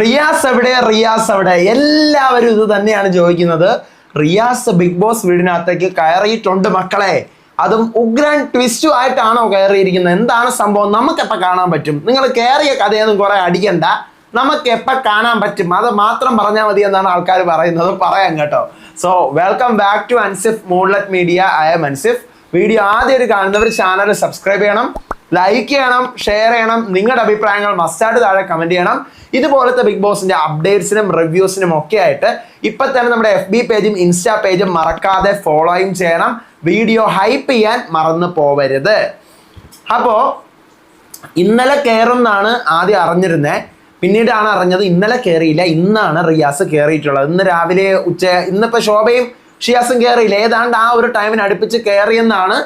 റിയാസ് എവിടെ? റിയാസ് എവിടെ എല്ലാവരും ഇത് തന്നെയാണ് ചോദിക്കുന്നത്. റിയാസ് ബിഗ് ബോസ് വീടിനകത്തേക്ക് കയറിയിട്ടുണ്ട് മക്കളെ. അതും ഉഗ്രൻ ട്വിസ്റ്റു ആയിട്ടാണോ കയറിയിരിക്കുന്നത്? എന്താണ് സംഭവം? നമുക്കെപ്പോൾ കാണാൻ പറ്റും. നിങ്ങൾ കയറിയ കഥയൊന്നും കുറെ അടിക്കണ്ട. നമുക്ക് എപ്പോൾ കാണാൻ പറ്റും. അത് മാത്രം പറഞ്ഞാൽ മതി എന്നാണ് ആൾക്കാർ പറയുന്നത്. പറയാം കേട്ടോ. So welcome back to Ansif moonlight media I'm Ansif video ആദ്യം ഒരു കാണുന്നവർ ചാനൽ സബ്സ്ക്രൈബ് ചെയ്യണം. ലൈക്ക് ചെയ്യണം ഷെയർ ചെയ്യണം നിങ്ങളുടെ അഭിപ്രായങ്ങൾ മസ്റ്റായിട്ട് താഴെ കമന്റ് ചെയ്യണം. ഇതുപോലത്തെ ബിഗ് ബോസിന്റെ അപ്ഡേറ്റ്സിനും റിവ്യൂസിനും ഒക്കെ ആയിട്ട് ഇപ്പൊ തന്നെ നമ്മുടെ എഫ് ബി പേജും ഇൻസ്റ്റാ പേജും മറക്കാതെ ഫോളോയും ചെയ്യണം. വീഡിയോ ഹൈപ്പ് ചെയ്യാൻ മറന്നു പോവരുത്. അപ്പോ ഇന്നലെ കയറുന്നാണ് ആദ്യം അറിഞ്ഞിരുന്നത് പിന്നീടാണ് അറിഞ്ഞത് ഇന്നലെ കയറിയില്ല ഇന്നാണ് റിയാസ് കയറിയിട്ടുള്ളത് ഇന്ന് രാവിലെ ഉച്ച ഇന്നിപ്പോ ശോഭയും ഷിയാസും കയറിയില്ല ഏതാണ്ട് ആ ഒരു ടൈമിന് അടുപ്പിച്ച് കയറിയെന്നാണ്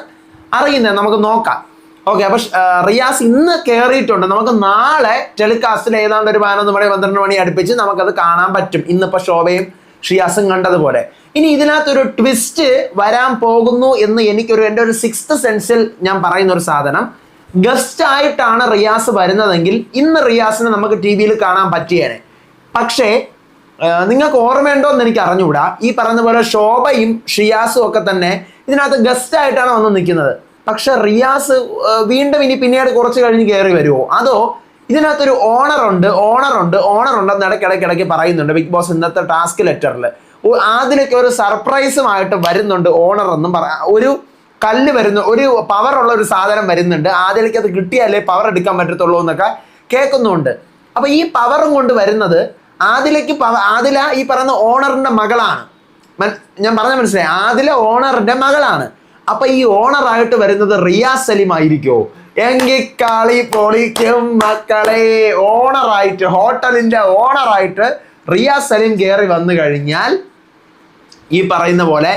അറിയുന്നത്. നമുക്ക് നോക്കാം. ഓക്കെ അപ്പൊ റിയാസ് ഇന്ന് കയറിയിട്ടുണ്ട് നമുക്ക് നാളെ ടെലികാസ്റ്റിൽ ഏതാണ്ട് ഒരു പതിനൊന്ന് മണി പന്ത്രണ്ട് മണി അടുപ്പിച്ച് നമുക്കത് കാണാൻ പറ്റും. ഇന്നിപ്പോ ശോഭയും ഷിയാസും കണ്ടതുപോലെ. ഇനി ഇതിനകത്തൊരു ട്വിസ്റ്റ് വരാൻ പോകുന്നു എന്ന് എനിക്കൊരു എന്റെ ഒരു സിക്സ്ത് സെൻസിൽ ഞാൻ പറയുന്ന ഒരു സാധനം. ഗസ്റ്റ് ആയിട്ടാണ് റിയാസ് വരുന്നതെങ്കിൽ ഇന്ന് റിയാസിനെ നമുക്ക് ടി വിയിൽ കാണാൻ പറ്റിയേനെ. പക്ഷേ നിങ്ങൾക്ക് ഓർമ്മയുണ്ടോ എന്ന് എനിക്ക് അറിഞ്ഞുകൂടാ. ഈ പറഞ്ഞ പോലെ ശോഭയും ഷിയാസും ഒക്കെ തന്നെ ഇതിനകത്ത് ഗസ്റ്റ് ആയിട്ടാണ് വന്ന് നിൽക്കുന്നത്. പക്ഷെ റിയാസ് വീണ്ടും ഇനി പിന്നീട് കുറച്ച് കഴിഞ്ഞ് കയറി വരുമോ അതോ ഇതിനകത്തൊരു ഓണറുണ്ട് ഓണറുണ്ട് ഉണ്ടെന്ന് ഇടയ്ക്കിടയ്ക്ക് ഇടയ്ക്ക് പറയുന്നുണ്ട് ബിഗ് ബോസ് ഇന്നത്തെ ടാസ്ക് ലെറ്ററിൽ അതിലൊക്കെ ഒരു സർപ്രൈസുമായിട്ട് വരുന്നുണ്ട് ഓണർ എന്നും പറ ഒരു കല്ല് വരുന്നു ഒരു പവറുള്ള ഒരു സാധനം വരുന്നുണ്ട്. ആദ്യത്തേക്ക് അത് കിട്ടിയാലേ പവർ എടുക്കാൻ പറ്റത്തുള്ളൂ എന്നൊക്കെ കേൾക്കുന്നുണ്ട്. അപ്പൊ ഈ പവറും കൊണ്ട് വരുന്നത് ആദിലയ്ക്ക് പവ ആദില ഈ പറയുന്ന ഓണറിന്റെ മകളാണ്. ഞാൻ പറഞ്ഞ മനസ്സിലായി. ആദില ഓണറിന്റെ മകളാണ്. അപ്പൊ ഈ ഓണർ ആയിട്ട് വരുന്നത് റിയാസ് സലീം ആയിരിക്കോ? എങ്കിൽ കളി പൊളിക്കും മക്കളെ. ഓണറായിട്ട് ഹോട്ടലിന്റെ ഓണറായിട്ട് റിയാസ് സലീം കയറി വന്നു കഴിഞ്ഞാൽ ഈ പറയുന്ന പോലെ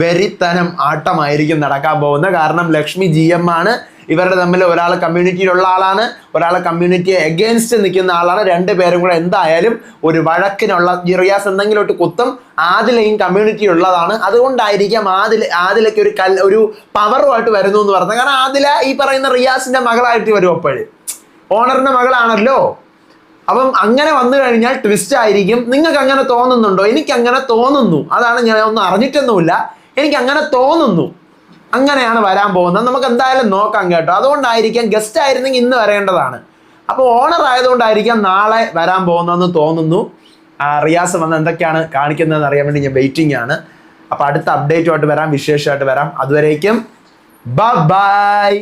വെറിത്തനം ആട്ടമായിരിക്കും നടക്കാൻ പോകുന്നത്. കാരണം ലക്ഷ്മി ജി എം ആണ് ഇവരുടെ തമ്മിൽ ഒരാൾ കമ്മ്യൂണിറ്റിയിലുള്ള ആളാണ് ഒരാൾ കമ്മ്യൂണിറ്റിയെ എഗെയിൻസ്റ്റ് നിൽക്കുന്ന ആളാണ്. രണ്ട് പേരും കൂടെ എന്തായാലും ഒരു വഴക്കിനുള്ള റിയാസ് എന്തെങ്കിലും ഒരു കുത്തും ആദിലയും കമ്മ്യൂണിറ്റി ഉള്ളതാണ്. അതുകൊണ്ടായിരിക്കാം ആദിൽ ആദിലയ്ക്ക് ഒരു കൽ ഒരു പവറുമായിട്ട് വരുന്നു എന്ന് പറഞ്ഞത്. കാരണം ആദില ഈ പറയുന്ന റിയാസിന്റെ മകളായിട്ട് വരും അപ്പോഴ് ഓണറിന്റെ മകളാണല്ലോ. അപ്പം അങ്ങനെ വന്നു കഴിഞ്ഞാൽ ട്വിസ്റ്റ് ആയിരിക്കും. നിങ്ങൾക്ക് അങ്ങനെ തോന്നുന്നുണ്ടോ? എനിക്ക് അങ്ങനെ തോന്നുന്നു. അതാണ് ഞാൻ ഒന്നും അറിഞ്ഞിട്ടൊന്നുമില്ല. എനിക്ക് അങ്ങനെ തോന്നുന്നു. അങ്ങനെയാണ് വരാൻ പോകുന്നത്. നമുക്ക് എന്തായാലും നോക്കാം കേട്ടോ. അതുകൊണ്ടായിരിക്കാം ഗസ്റ്റ് ആയിരുന്നെങ്കിൽ ഇന്ന് വരേണ്ടതാണ്. അപ്പോൾ ഓണർ ആയതുകൊണ്ടായിരിക്കാം നാളെ വരാൻ പോകുന്നതെന്ന് തോന്നുന്നു. റിയാസ് വന്ന് എന്തൊക്കെയാണ് കാണിക്കുന്നതെന്ന് അറിയാൻ വേണ്ടി ഞാൻ വെയിറ്റിംഗ് ആണ്. അപ്പോൾ അടുത്ത അപ്ഡേറ്റുമായിട്ട് വരാം വിശേഷമായിട്ട് വരാം. അതുവരേക്കും ബൈ